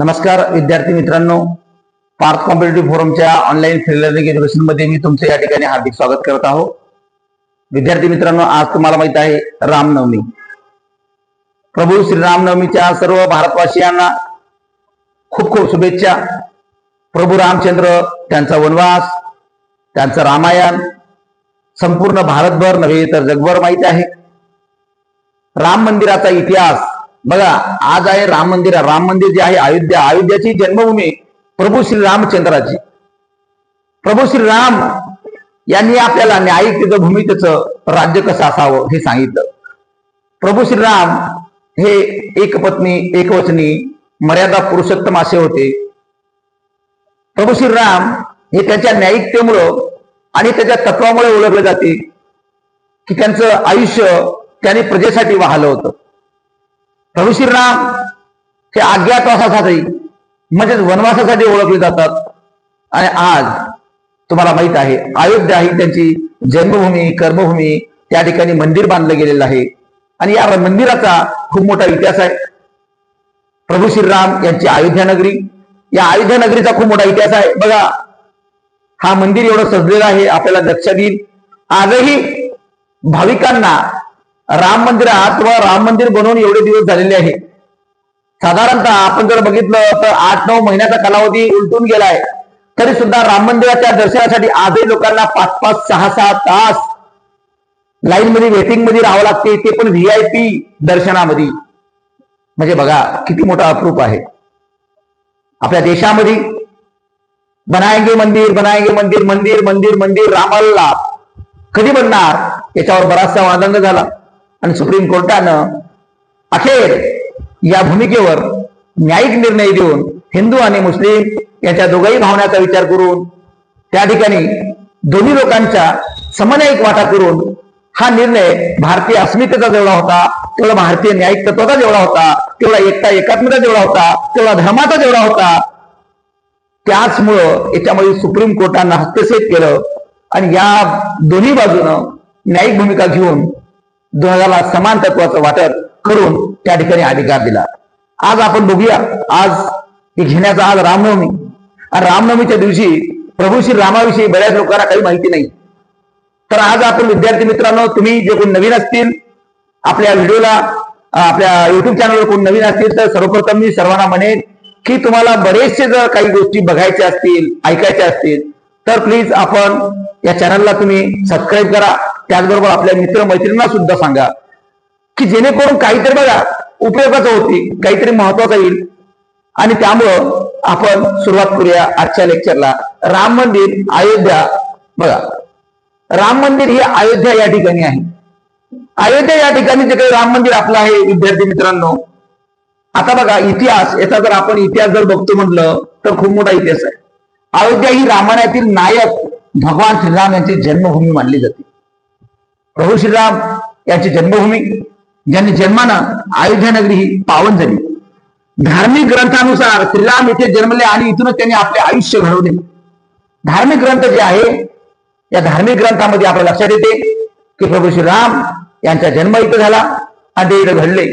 नमस्कार विद्यार्थी मित्रांनो. पार्थ कॉम्पिटेटिव्ह फोरमच्या ऑनलाईन फ्री लर्निंग एज्युकेशनमध्ये मी तुमचं या ठिकाणी हार्दिक स्वागत करत आहोत विद्यार्थी मित्रांनो आज तुम्हाला माहीत आहे रामनवमी. प्रभू श्री रामनवमीच्या सर्व भारतवासियांना खूप खूप शुभेच्छा. प्रभू रामचंद्र त्यांचा वनवास त्यांचं रामायण संपूर्ण भारतभर नव्हे तर जगभर माहीत आहे. राम मंदिराचा इतिहास बघा आज आहे राम मंदिर. राम मंदिर जे आहे अयोध्या. अयोध्याची जन्मभूमी प्रभू श्री रामचंद्राची प्रभू श्री राम यांनी आपल्याला न्यायिकतेचं भूमिकेचं राज्य कसं असावं हे सांगितलं. प्रभू श्रीराम हे एक पत्नी एकवचनी मर्यादा पुरुषोत्तम असे होते. प्रभू श्रीराम हे त्याच्या न्यायिकतेमुळं आणि त्याच्या तत्वामुळे ओळखले जाते की त्यांचं आयुष्य त्यांनी प्रजेसाठी वाहलं होतं. प्रभू श्रीराम हे अज्ञातवासासाठी म्हणजेच वनवासासाठी ओळखले जातात. आणि आज तुम्हाला माहीत आहे अयोध्या ही त्यांची जन्मभूमी कर्मभूमी त्या ठिकाणी मंदिर बांधलं गेलेलं आहे. आणि या मंदिराचा खूप मोठा इतिहास आहे. प्रभू श्रीराम यांची अयोध्या नगरी या अयोध्या नगरीचा खूप मोठा इतिहास आहे. बघा हा मंदिर एवढं सजलेलं आहे आपल्याला लक्षात येईल. आजही भाविकांना राम मंदिरात व राम मंदिर बनवून एवढे दिवस झालेले आहे. साधारणतः आपण जर बघितलं तर आठ नऊ महिन्याचा कालावधी उलटून गेलाय. तरी सुद्धा राम मंदिराच्या दर्शनासाठी आजही लोकांना पाच पाच सहा सहा तास लाईन मध्ये वेटिंगमध्ये राहावं लागते. ते पण व्ही आय पी दर्शनामध्ये. म्हणजे बघा किती मोठा अप्रूप आहे. आपल्या देशामध्ये बनायंगे मंदिर बनायंगे मंदिर मंदिर मंदिर मंदिर रामाला कधी बनणार? याच्यावर बराचसा वादंग झाला. आणि सुप्रीम कोर्टानं अखेर या भूमिकेवर न्यायिक निर्णय देऊन हिंदू आणि मुस्लिम यांच्या दोघाही भावनाचा विचार करून त्या ठिकाणी दोन्ही लोकांचा समन्यायिक वाटा करून हा निर्णय भारतीय अस्मितेचा जेवढा होता तेवढा भारतीय न्यायिक तत्वाचा जेवढा होता तेवढा एकता एकात्मता जेवढा होता तेवढा धर्माचा जेवढा होता त्याचमुळं याच्यामध्ये सुप्रीम कोर्टानं हस्तक्षेप केलं आणि या दोन्ही बाजूनं न्यायिक भूमिका घेऊन दोघाला समान तत्वाचं वाटप करून त्या ठिकाणी अधिकार दिला. आज आपण बघूया आज ती घेण्याचा आज रामनवमी. आणि रामनवमीच्या दिवशी प्रभू श्री रामाविषयी बऱ्याच लोकांना काही माहिती नाही. तर आज आपण विद्यार्थी मित्रांनो तुम्ही जे कोण नवीन असतील आपल्या व्हिडिओला आपल्या युट्यूब चॅनलवर कोण नवीन असतील तर सर्वप्रथम मी सर्वांना म्हणेन की तुम्हाला बरेचसे जर काही गोष्टी बघायच्या असतील ऐकायच्या असतील तर प्लीज आपण या चॅनलला तुम्ही सबस्क्राईब करा. त्याचबरोबर आपल्या मित्र मैत्रिणींना सुद्धा सांगा की जेणेकरून काहीतरी बघा उपयोगाचं होती काहीतरी महत्वाचं येईल. आणि त्यामुळं आपण सुरुवात करूया आजच्या लेक्चरला राम मंदिर अयोध्या. बघा राम मंदिर हे अयोध्या या ठिकाणी आहे. अयोध्या या ठिकाणी जे काही राम मंदिर आपलं आहे विद्यार्थी मित्रांनो आता बघा इतिहास याचा जर आपण इतिहास जर बघतो म्हटलं तर खूप मोठा इतिहास आहे. अयोध्या ही रामायणातील नायक भगवान श्रीराम यांची जन्मभूमी मानली जाते. प्रभू श्रीराम यांची जन्मभूमी ज्यांनी जन्मानं अयोध्या नगरी ही पावन झाली. धार्मिक ग्रंथानुसार श्रीराम येथे जन्मले आणि इथूनच त्यांनी आपले आयुष्य घडवले. धार्मिक ग्रंथ जे आहे या धार्मिक ग्रंथामध्ये आपल्या लक्षात येते की प्रभू श्रीराम यांचा जन्म इथं झाला आणि ते इथं घडले.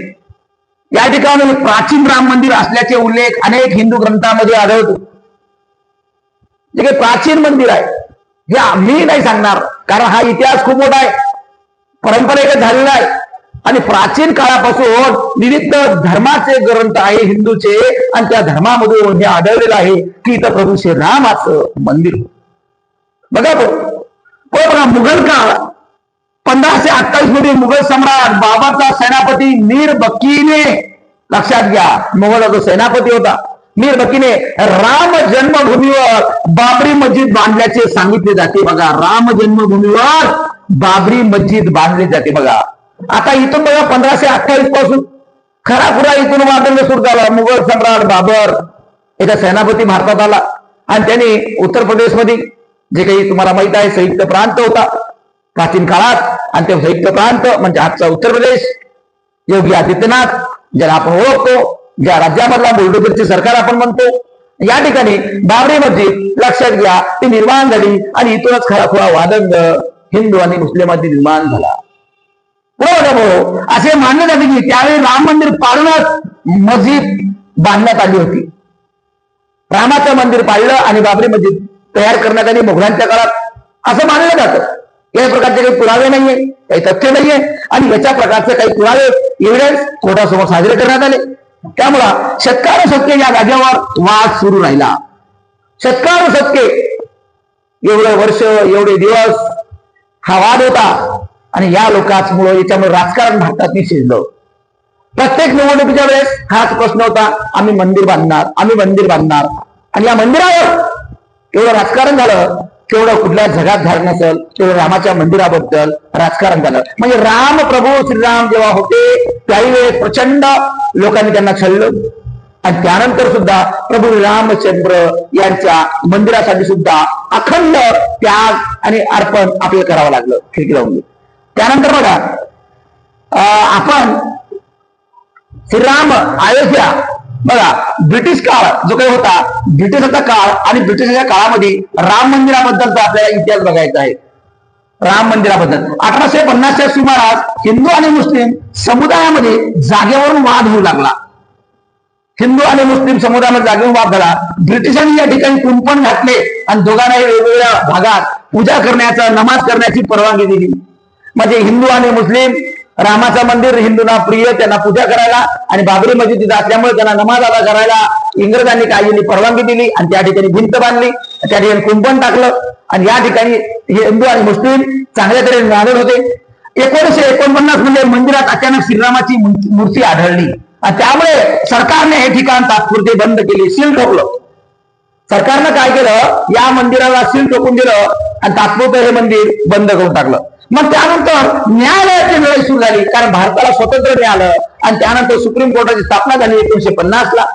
या ठिकाणी प्राचीन राम मंदिर असल्याचे उल्लेख अनेक हिंदू ग्रंथामध्ये आढळतो. जे काही प्राचीन मंदिर आहे हे मी नाही सांगणार. कारण हा इतिहास खूप मोठा आहे. परंपरेगत झालेला आहे. आणि प्राचीन काळापासून विविध धर्माचे ग्रंथ आहे हिंदूचे आणि त्या धर्मामधून हे आढळलेलं आहे की इथं प्रभू श्रीरामाचं मंदिर बघा तो हो पण बघा मुघल काळ. पंधराशे अठ्ठावीसमध्ये मुघल सम्राट बाबाचा सेनापती मीर बक्कीने लक्षात घ्या. मुघलाचा सेनापती होता. मीर राम जन्मभूमीवर बाबरी मस्जिद बांधल्याचे सांगितले जाते बघा. राम जन्मभूमीवर बाबरी मस्जिद बांधली जाते बघा. आता इथून बघा पंधराशे अठ्ठावीसपासून. खरा खुरा इथून बांधणं सुरू झाला. मुघल सम्राट बाबर एका सेनापती भारतात आला. आणि त्यांनी उत्तर प्रदेशमध्ये जे काही तुम्हाला माहीत आहे संयुक्त प्रांत होता प्राचीन काळात. आणि ते संयुक्त प्रांत म्हणजे आजचा उत्तर प्रदेश. योगी आदित्यनाथ ज्याला आपण ओळखतो. ज्या राज्यामधला बुलडोजरचे सरकार आपण म्हणतो या ठिकाणी बाबरी मस्जिद लक्षात घ्या ती निर्माण झाली आणि इथूनच खरा खुरा वादंग हिंदू आणि मुस्लिमांनी निर्माण झाला. बरोबर असे मानले जाते की त्यावेळी राम मंदिर पाडूनच मस्जिद बांधण्यात आली होती. रामाचं मंदिर पाळलं आणि बाबरी मस्जिद तयार करण्यात आली मोगलांच्या काळात. असं मानलं जातं. या प्रकारचे काही पुरावे नाहीये काही तथ्य नाहीये. आणि याच्या प्रकारचे काही पुरावे एव्हिडन्स कोर्टासमोर साजरे करण्यात आले. त्यामुळं शतकानु शतके या जागेवर वाद सुरू राहिला. शतकानु शतके एवढे वर्ष एवढे दिवस हा वाद होता आणि या लोकांमुळे याच्यामुळे राजकारण भारतात शिजलं प्रत्येक निवडणुकीच्या वेळेस हाच प्रश्न होता आम्ही मंदिर बांधणार आम्ही मंदिर बांधणार. आणि या मंदिरावर एवढं राजकारण झालं केवढं कुठल्या जगात धारण असेल तेवढं रामाच्या मंदिराबद्दल राजकारण झालं. म्हणजे राम प्रभू श्रीराम जेव्हा होते त्याही वेळेस प्रचंड लोकांनी त्यांना छळलं. आणि त्यानंतर सुद्धा प्रभू रामचंद्र यांच्या मंदिरासाठी सुद्धा अखंड त्याग आणि अर्पण आपल्याला करावं लागलं खिडकी लावून. त्यानंतर बघा अं, आपण श्रीराम अयोध्या बघा ब्रिटिश काळ जो काही होता ब्रिटिशाचा काळ आणि ब्रिटिशाच्या काळामध्ये राम मंदिराबद्दलचा आपल्याला इतिहास बघायचा आहे. राम मंदिराबद्दल. अठराशे पन्नासच्या सुमारास हिंदू आणि मुस्लिम समुदायामध्ये जागेवरून वाद होऊ लागला. हिंदू आणि मुस्लिम समुदायामध्ये जागेवर वाद झाला. ब्रिटिशांनी या ठिकाणी कुंपण घातले आणि दोघांनाही वेगवेगळ्या भागात पूजा करण्याचा नमाज करण्याची परवानगी दिली. म्हणजे हिंदू आणि मुस्लिम रामाचं मंदिर हिंदूंना प्रिय त्यांना पूजा करायला आणि बाबरी मस्जिद तिथं असल्यामुळे त्यांना नमाज अदा करायला इंग्रजांनी काहींनी परवानगी दिली आणि त्या ठिकाणी भिंत बांधली. त्या ठिकाणी कुंपण टाकलं आणि या ठिकाणी हिंदू आणि मुस्लिम चांगल्या तऱ्हेने राहत होते. एकोणीशे एकोणपन्नासमध्ये मंदिरात अचानक श्रीरामाची मूर्ती मूर्ती आढळली. आणि त्यामुळे सरकारने हे ठिकाण तात्पुरते बंद केले सील ठोकलं. सरकारनं काय केलं? या मंदिराला सील ठोकून दिलं आणि तात्पुरतं हे मंदिर बंद करून टाकलं. मग त्यानंतर न्यायालयाची लढाई सुरू झाली. कारण भारताला स्वतंत्र मिळालं आणि त्यानंतर सुप्रीम कोर्टाची स्थापना झाली एकोणीशे पन्नास ला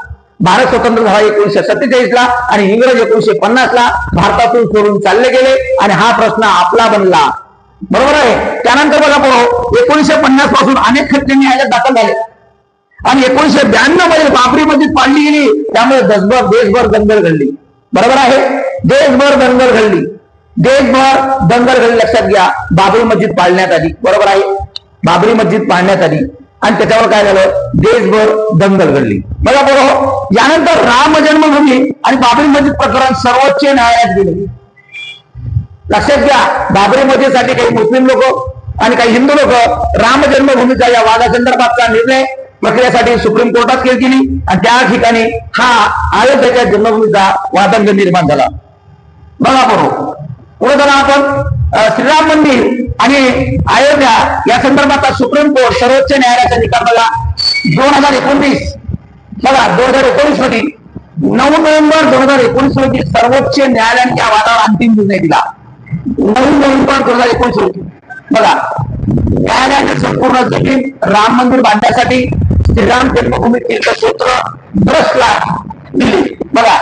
भारत स्वतंत्र झाला एकोणीशे सत्तेचाळीस ला आणि इंग्रज एकोणीशे पन्नास ला भारतातून सोडून चालले गेले आणि हा प्रश्न आपला बनला. बरोबर आहे? त्यानंतर बघा बघा एकोणीशे पन्नासपासून अनेक खटले न्यायालयात दाखल झाले. आणि एकोणीशे ब्याण्णवमध्ये बाबरी मस्जिद पाडली गेली. त्यामुळे दसभर देशभर दंगल घडली. बरोबर आहे? देशभर दंगल घडली. देशभर दंगल घडली लक्षात घ्या. बाबरी मस्जिद पाळण्यात आली. बरोबर आहे? बाबरी मस्जिद पाळण्यात आली. आणि त्याच्यावर काय झालं? देशभर दंगल घडली. बघा बरोबर हो. यानंतर राम जन्मभूमी आणि बाबरी मस्जिद प्रकरण सर्वोच्च न्यायालयात गेले. लक्षात घ्या बाबरी मस्जिदसाठी काही मुस्लिम लोक आणि काही हिंदू लोक राम जन्मभूमीचा या वादासंदर्भातचा निर्णय प्रक्रियेसाठी सुप्रीम कोर्टात केली गेली. आणि त्या ठिकाणी हा अयोध्येच्या जन्मभूमीचा वादंग निर्माण झाला. बघा बरोबर पुढे जरा आपण श्रीराम मंदिर आणि अयोध्या या संदर्भातला सुप्रीम कोर्ट सर्वोच्च न्यायालयाचा निकाल बघा दोन हजार एकोणतीस बघा दोन हजार एकोणीसमध्ये नऊ नोव्हेंबर दोन हजार एकोणीस रोजी सर्वोच्च न्यायालयाने या वादावर अंतिम निर्णय दिला. नऊ नोव्हेंबर दोन हजार एकोणीस रोजी. बघा न्यायालयाने संपूर्ण जमीन राम मंदिर बांधण्यासाठी श्रीराम जन्मभूमी तीर्थसूत्र ट्रस्टला दिली बघा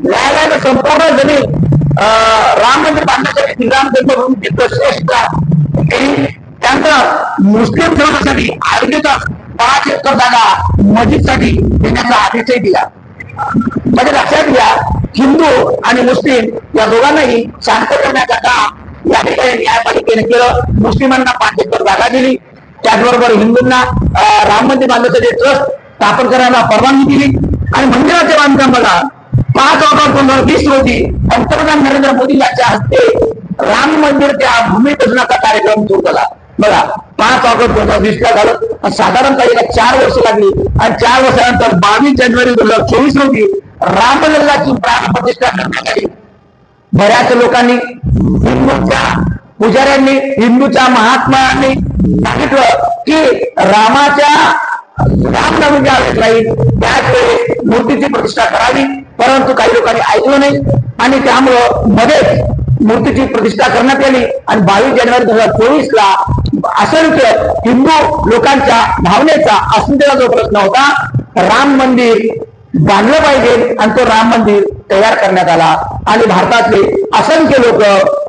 न्यायालयाने संपूर्ण जमीन अं, बांधण्यासाठी श्रीराम जन्मभूमी तीर्थक्षेत्रला दिली त्यानंतर मुस्लिम समाजासाठी आयोजित पाच एकर जागा मस्जिदसाठी देण्याचा आदेशही दिला म्हणजे लक्षात घ्या हिंदू आणि मुस्लिम या दोघांनाही शांत करण्याचं काम या ठिकाणी न्यायपालिकेने केलं मुस्लिमांना पाच एकर जागा दिली त्याचबरोबर हिंदूंना राम मंदिर बांधण्यासाठी ट्रस्ट स्थापन करायला परवानगी दिली आणि मंदिराच्या बांधकामाला पाच ऑगस्ट दोन हजार वीस रोजी पंतप्रधान नरेंद्र मोदी यांच्या हस्ते राम मंदिरच्या भूमिपूजनाचा कार्यक्रम सुरू झाला. बघा पाच ऑगस्ट दोन हजार वीसला झालं. साधारणतः याला चार वर्ष लागली. आणि चार वर्षानंतर बावीस जानेवारी दोन हजार चोवीस रोजी रामलल्लाची प्रतिष्ठा करण्यात आली. बऱ्याच लोकांनी हिंदूच्या पुजाऱ्यांनी हिंदूच्या महात्मांनी सांगितलं की रामाच्या रामनवमी ज्या वेळेस राहील त्याच मूर्तीची प्रतिष्ठा करावी. परंतु काही लोकांनी ऐकलं नाही. आणि त्यामुळं मध्येच मूर्तीची प्रतिष्ठा करण्यात आली. आणि बावीस जानेवारी दोन हजार चोवीस ला असंख्य हिंदू लोकांच्या भावनेचा अस्मितेचा जो प्रश्न होता राम मंदिर बांधलं पाहिजे आणि तो राम मंदिर तयार करण्यात आला. आणि भारतातले असंख्य लोक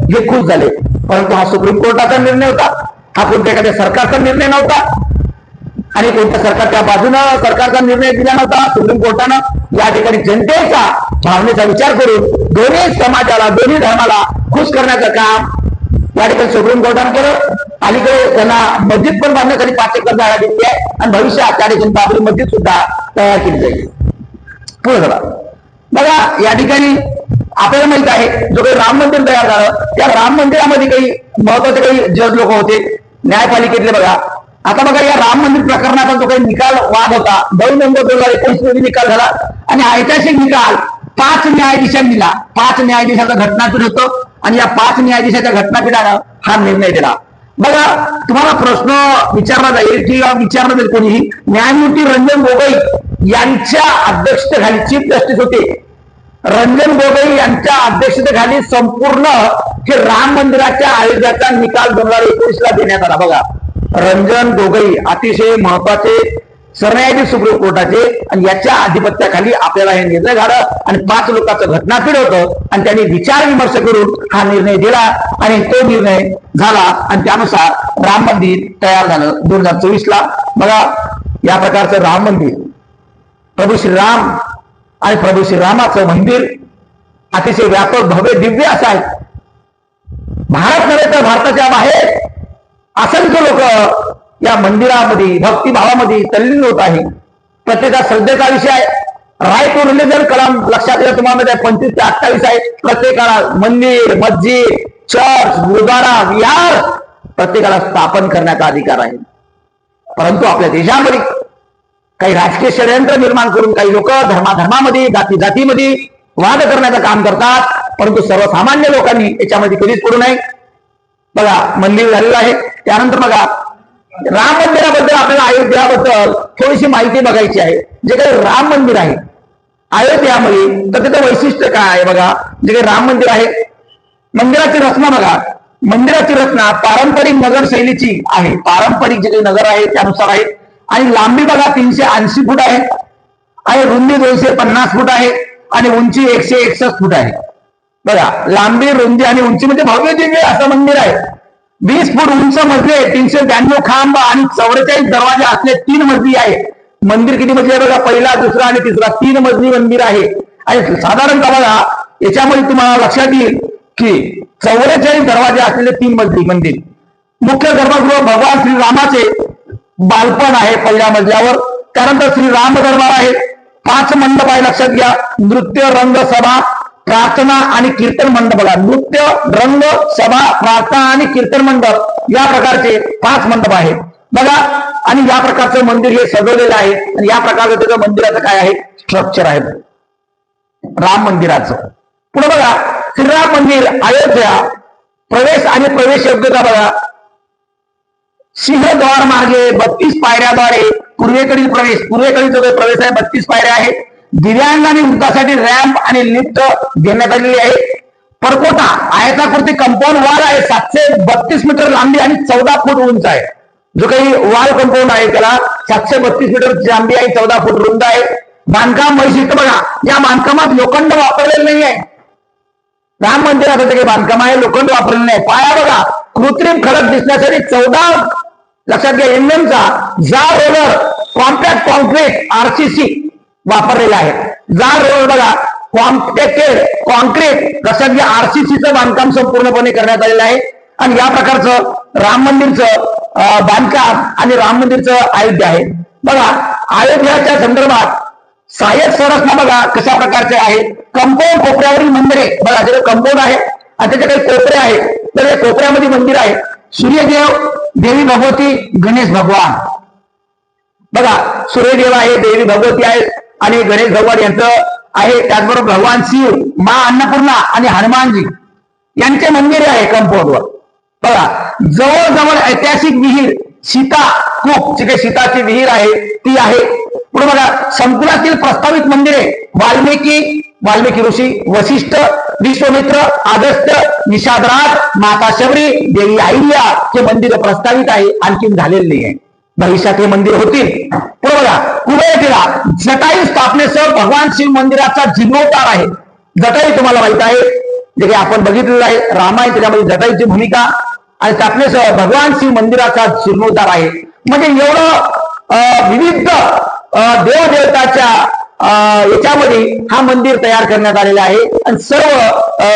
हे खुश झाले. परंतु हा सुप्रीम कोर्टाचा निर्णय होता. हा कोणत्या एखाद्या सरकारचा निर्णय नव्हता. आणि कोणत्या सरकारच्या बाजूनं सरकारचा निर्णय दिला नव्हता. सुप्रीम कोर्टानं या ठिकाणी जनतेचा भावनेचा विचार करून दोन्ही समाजाला दोन्ही धर्माला खुश करण्याचं काम या ठिकाणी सुप्रीम कोर्टानं केलं. अलीकडे त्यांना मस्जिद पण बांधण्यासाठी पाच एकर जागा दिली आहे. आणि भविष्यात त्या ठिकाणी बाबरी मस्जिद सुद्धा तयार केली जाईल. पुढे झाला बघा या ठिकाणी आपल्याला माहीत आहे जो काही राम मंदिर तयार झालं त्या राम मंदिरामध्ये काही महत्त्वाचे काही जज लोक होते. न्यायपालिकेतले बघा. आता बघा या राम मंदिर प्रकरणाचा जो काही निकाल वाद होता दोन नोव्हेंबर दोन हजार एकोणीसमध्ये निकाल झाला. आणि ऐतिहासिक निकाल पाच न्यायाधीशांनी पाच न्यायाधीशाचा घटनापीठ होतं आणि या पाच न्यायाधीशाच्या घटनापीठानं हा निर्णय दिला. बघा तुम्हाला प्रश्न विचारला जाईल किंवा विचारला जाईल कोणीही. न्यायमूर्ती रंजन गोगोई यांच्या अध्यक्षतेखाली चीफ जस्टिस होते. रंजन गोगोई यांच्या अध्यक्षतेखाली संपूर्ण हे राम मंदिराच्या आयोगाचा निकाल दोन हजार एकोणीस ला देण्यात आला. बघा रंजन गोगई अतिशय महत्त्वाचे सरन्यायाधीश सुप्रीम कोर्टाचे आणि याच्या आधिपत्याखाली आपल्याला हे निर्णय झालं आणि पाच लोकांचं घटनापीठ होतं आणि त्यांनी विचार विमर्श करून हा निर्णय दिला आणि तो निर्णय झाला आणि त्यानुसार राम मंदिर तयार झालं दोन हजार चोवीस ला बघा या प्रकारचं राम मंदिर प्रभू श्रीराम आणि प्रभू श्रीरामाचं मंदिर अतिशय व्यापक भव्य दिव्य असं आहे. भारत नव्हे तर भारताच्या बाहेर असंख्य लोक या मंदिरामध्ये भक्तिभावामध्ये तल्लीन होत आहे. प्रत्येका श्रद्धेचा विषय आहे. रायपूर रिलीजन कलम लक्षात घ्या तुम्हाला पंचवीस ते अठ्ठावीस आहे. प्रत्येकाला मंदिर मस्जिद चर्च गुरुद्वारा विहार प्रत्येकाला स्थापन करण्याचा अधिकार आहे. परंतु आपल्या देशामध्ये काही राजकीय षडयंत्र निर्माण करून काही लोक धर्माधर्मामध्ये जाती जातीमध्ये वाद करण्याचं काम करतात. परंतु सर्वसामान्य लोकांनी याच्यामध्ये कधीच पडू नये. बघा मंदिर झालेलं आहे. त्यानंतर बघा राम मंदिराबद्दल आपल्याला अयोध्याबद्दल थोडीशी माहिती बघायची आहे. जे काही राम मंदिर आहे अयोध्यामध्ये तर त्याचं वैशिष्ट्य काय आहे बघा? जे काही राम मंदिर आहे मंदिराची रचना बघा. मंदिराची रचना पारंपरिक नगर शैलीची आहे. पारंपरिक जे काही नगर आहे त्यानुसार आहे. आणि लांबी बघा तीनशे ऐंशी फूट आहे. आणि रुंदी दोनशे पन्नास फूट आहे. आणि उंची एकशे एकसष्ट फूट आहे. बघा लांबी रुंदी आणि उंची म्हणजे भव्य दिव्य असं मंदिर आहे. वीस फूट उंच मजली आहे तीनशे ब्याण्णव खांब आणि चौवेचाळीस दरवाजे असले तीन मजली आहे. मंदिर किती मजली आहे बघा पहिला दुसरा आणि तिसरा तीन मजली मंदिर आहे. आणि साधारणतः बघा याच्यामध्ये तुम्हाला लक्षात येईल की चौवेचाळीस दरवाजे असलेले तीन मजली मंदिर. मुख्य गर्भगृह भगवान श्रीरामाचे बालपण आहे पहिल्या मजल्यावर. त्यानंतर श्री राम दरबार आहे. पाच मंडप आहे लक्षात घ्या. नृत्य रंग सभा प्रार्थना आणि कीर्तन मंडप बघा. नृत्य रंग सभा प्रार्थना आणि कीर्तन मंडप या प्रकारचे पाच मंडप आहेत. बघा आणि या प्रकारचं मंदिर हे सजवलेलं आहे. आणि या प्रकारचं त्याचं मंदिराचं काय आहे? स्ट्रक्चर आहे. राम मंदिराचं. पुढे बघा श्रीराम मंदिर अयोध्या प्रवेश आणि प्रवेश योग्यता बघा. सिंहद्वार मार्गे बत्तीस पायऱ्याद्वारे पूर्वेकडील प्रवेश. पूर्वेकडील जो प्रवेश आहे बत्तीस पायऱ्या आहेत. दिव्यांग आणि वृद्धासाठी रॅम्प आणि लिफ्ट देण्यात आलेली आहे. परकोटा आयताकृती कंपाऊंड वॉल आहे. सातशे बत्तीस मीटर लांबी आणि चौदा फूट उंच आहे. जो काही वॉल कंपाऊंड आहे त्याला सातशे बत्तीस मीटर लांबी आहे चौदा फूट रुंद आहे. बांधकाम वैशिष्ट्य बघा या बांधकामात लोखंड वापरलेलं नाही आहे. राम मंदिराचं जे काही बांधकाम आहे लोखंड वापरलेलं नाही. पाया बघा कृत्रिम खडक दिसण्यासाठी चौदा लक्षात घ्या एमएमचा जा रोलर कॉम्पॅक्ट कॉन्क्रीट आरसीसी वापरलेल्या आहे. जा रोड बघा कॉम्पॅक्टेड कॉन्क्रीट लक्षात घ्या आरसीसीचं बांधकाम संपूर्णपणे करण्यात आलेलं आहे. आणि या प्रकारचं राम मंदिरचं बांधकाम आणि राम मंदिरचं अयोध्या आहे. बघा अयोध्याच्या संदर्भात सहाय्यक संरचना बघा कशा प्रकारचे आहेत कंपाऊंड कोपऱ्यावरील मंदिरे बघा त्याचे कंपाऊंड आहे आणि त्याचे काही कोपरे आहेत. तर या कोपऱ्यामध्ये मंदिर आहे. सूर्यदेव देवी भगवती गणेश भगवान. बघा सूर्यदेव आहे देवी भगवती आहे. आणि गणेश भगवान यांचं आहे त्याचबरोबर भगवान शिव मा अन्नपूर्णा आणि हनुमानजी यांचे मंदिर आहे कंपाऊंडवर बघा जवळजवळ ऐतिहासिक विहीर सीता कूप जी काही सीताची विहीर आहे ती आहे. पुढे बघा संकुलातील प्रस्तावित मंदिरे वाल्मिकी वाल्मिकी ऋषी वशिष्ठ विश्वमित्र आगस्त्य निषादराज माता शबरी देवी आहिल्या हे मंदिर प्रस्तावित आहे आणखीन झालेले नाही. आहे भविष्यात हे मंदिर होतील. पुढे बघा कुबेरटिला जटायू स्थापनेसह भगवान शिव मंदिराचा जीर्णोद्धार आहे. जटायू तुम्हाला माहीत आहे. जे काही आपण बघितलेलं आहे रामायण त्याच्यामध्ये जटायूची भूमिका आणि स्थापनेसह भगवान शिव मंदिराचा जीर्णोद्धार आहे. म्हणजे एवढं अं, विविध देवदेवताच्या अं, याच्यामध्ये हा मंदिर तयार करण्यात आलेला आहे. आणि सर्व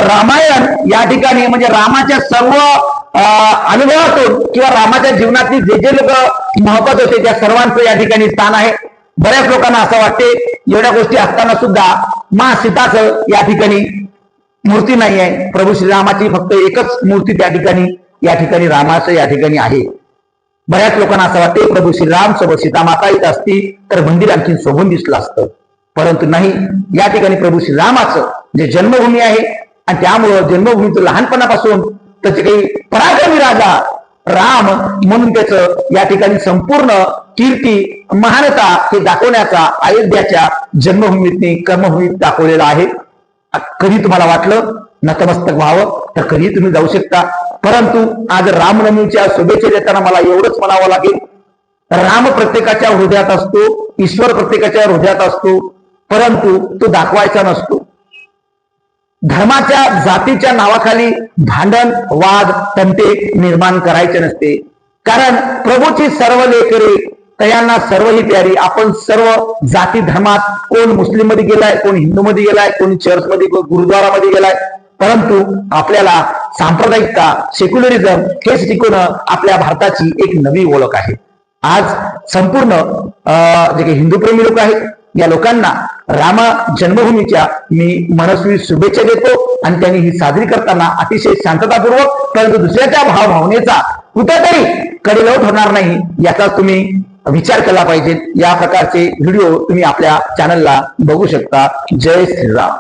रामायण या ठिकाणी म्हणजे रामाच्या सर्व अनुभवातून किंवा रामाच्या जीवनातील जे जे लोक महत्त्वाचे होते त्या सर्वांचं या ठिकाणी स्थान आहे. बऱ्याच लोकांना असं वाटते एवढ्या गोष्टी असताना सुद्धा मा सीताचं या ठिकाणी मूर्ती नाही आहे. प्रभू श्रीरामाची फक्त एकच मूर्ती त्या ठिकाणी या ठिकाणी रामाचं या ठिकाणी आहे. बऱ्याच लोकांना असं वाटते प्रभू श्रीराम सोबत सीतामाता इथं असती तर मंदिर आणखी शोभून दिसलं असतं. परंतु नाही या ठिकाणी प्रभू श्रीरामाचं जे जन्मभूमी आहे आणि त्यामुळं जन्मभूमीचं लहानपणापासून त्याचे काही पराक्रमी राजा राम म्हणून त्याचं या ठिकाणी संपूर्ण कीर्ती महानता हे दाखवण्याचा अयोध्याच्या जन्मभूमीतने कर्मभूमीत दाखवलेला आहे. कधी तुम्हाला वाटलं? नतमस्तक व्हावं तर कधी तुम्ही जाऊ शकता. परंतु आज रामनवमीच्या शुभेच्छा देताना मला एवढंच म्हणावं लागेल. राम प्रत्येकाच्या हृदयात असतो ईश्वर प्रत्येकाच्या हृदयात असतो परंतु तो दाखवायचा नसतो. धर्माच्या जातीच्या नावाखाली भांडण वाद तंटे निर्माण करायचे नसते. कारण प्रभूची सर्व लेकरे तयांना सर्व ही प्यारी. आपण सर्व जाती धर्मात कोण मुस्लिममध्ये गेलाय कोण हिंदू मध्ये गेलाय कोण चर्च मध्ये गुरुद्वारामध्ये गेलाय परंतु आपल्याला सांप्रदायिकता सेक्युलरिझम हेच शिकवणं आपल्या भारताची एक नवी ओळख आहे. आज संपूर्ण अं, जे काही हिंदू प्रेमी लोक आहेत या लोकांना रामा जन्मभूमीच्या मी मनस्वी शुभेच्छा देतो आणि त्यांनी ही साजरी करताना अतिशय शांततापूर्वक परंतु दुसऱ्याच्या भावभावनेचा कुठेतरी कडेलोट होणार नाही याचा तुम्ही विचार केला पाहिजे. या प्रकारचे व्हिडिओ तुम्ही आपल्या चॅनलला बघू शकता. जय श्रीराम.